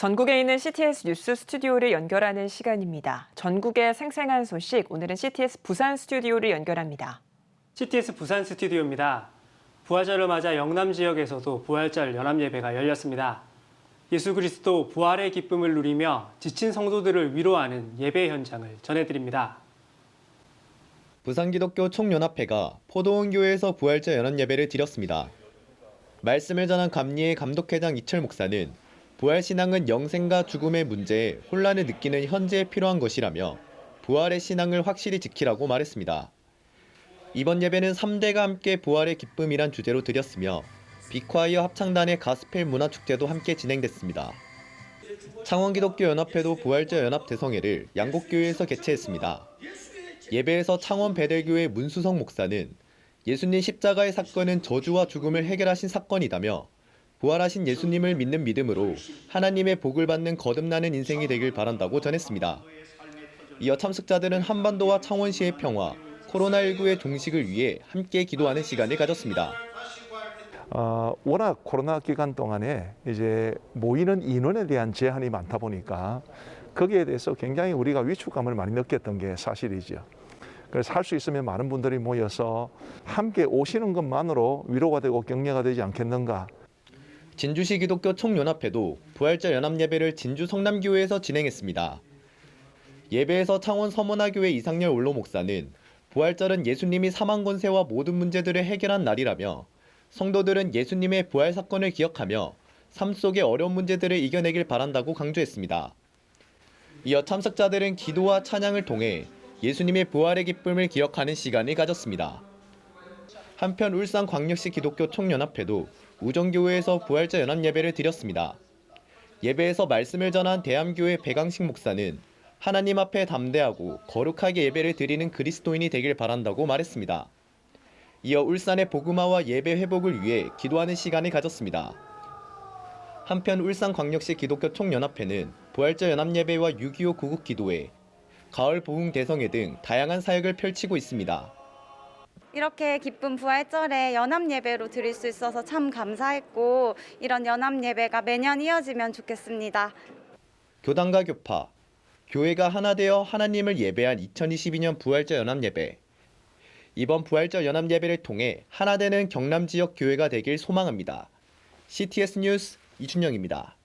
전국에 있는 CTS 뉴스 스튜디오를 연결하는 시간입니다. 전국의 생생한 소식, 오늘은 CTS 부산 스튜디오를 연결합니다. CTS 부산 스튜디오입니다. 부활절을 맞아 영남 지역에서도 부활절 연합 예배가 열렸습니다. 예수 그리스도 부활의 기쁨을 누리며 지친 성도들을 위로하는 예배 현장을 전해드립니다. 부산기독교 총연합회가 포도원교회에서 부활절 연합 예배를 드렸습니다. 말씀을 전한 감리의 감독회장 이철 목사는 부활 신앙은 영생과 죽음의 문제에 혼란을 느끼는 현재에 필요한 것이라며 부활의 신앙을 확실히 지키라고 말했습니다. 이번 예배는 3대가 함께 부활의 기쁨이란 주제로 드렸으며 비콰이어 합창단의 가스펠 문화축제도 함께 진행됐습니다. 창원기독교연합회도 부활절 연합 대성회를 양곡교회에서 개최했습니다. 예배에서 창원 베델교회 문수성 목사는 예수님 십자가의 사건은 저주와 죽음을 해결하신 사건이다며 부활하신 예수님을 믿는 믿음으로 하나님의 복을 받는 거듭나는 인생이 되길 바란다고 전했습니다. 이어 참석자들은 한반도와 창원시의 평화, 코로나19의 종식을 위해 함께 기도하는 시간을 가졌습니다. 어, 워낙 코로나 기간 동안에 이제 모이는 인원에 대한 제한이 많다 보니까 거기에 대해서 굉장히 우리가 위축감을 많이 느꼈던 게 사실이죠. 그래서 할 수 있으면 많은 분들이 모여서 함께 오시는 것만으로 위로가 되고 격려가 되지 않겠는가. 진주시 기독교 총연합회도 부활절 연합 예배를 진주 성남교회에서 진행했습니다. 예배에서 창원 서문화교회 이상열 원로 목사는 부활절은 예수님이 사망 권세와 모든 문제들을 해결한 날이라며 성도들은 예수님의 부활 사건을 기억하며 삶 속의 어려운 문제들을 이겨내길 바란다고 강조했습니다. 이어 참석자들은 기도와 찬양을 통해 예수님의 부활의 기쁨을 기억하는 시간을 가졌습니다. 한편 울산광역시 기독교 총연합회도 우정교회에서 부활절 연합 예배를 드렸습니다. 예배에서 말씀을 전한 대암교회 배강식 목사는 하나님 앞에 담대하고 거룩하게 예배를 드리는 그리스도인이 되길 바란다고 말했습니다. 이어 울산의 복음화와 예배 회복을 위해 기도하는 시간을 가졌습니다. 한편 울산광역시 기독교 총연합회는 부활절 연합 예배와 6.25 구국 기도회, 가을 보흥 대성회 등 다양한 사역을 펼치고 있습니다. 이렇게 기쁜 부활절에 연합 예배로 드릴 수 있어서 참 감사했고 이런 연합 예배가 매년 이어지면 좋겠습니다. 교단과 교파, 교회가 하나 되어 하나님을 예배한 2022년 부활절 연합 예배. 이번 부활절 연합 예배를 통해 하나 되는 경남 지역 교회가 되길 소망합니다. CTS 뉴스 이준영입니다.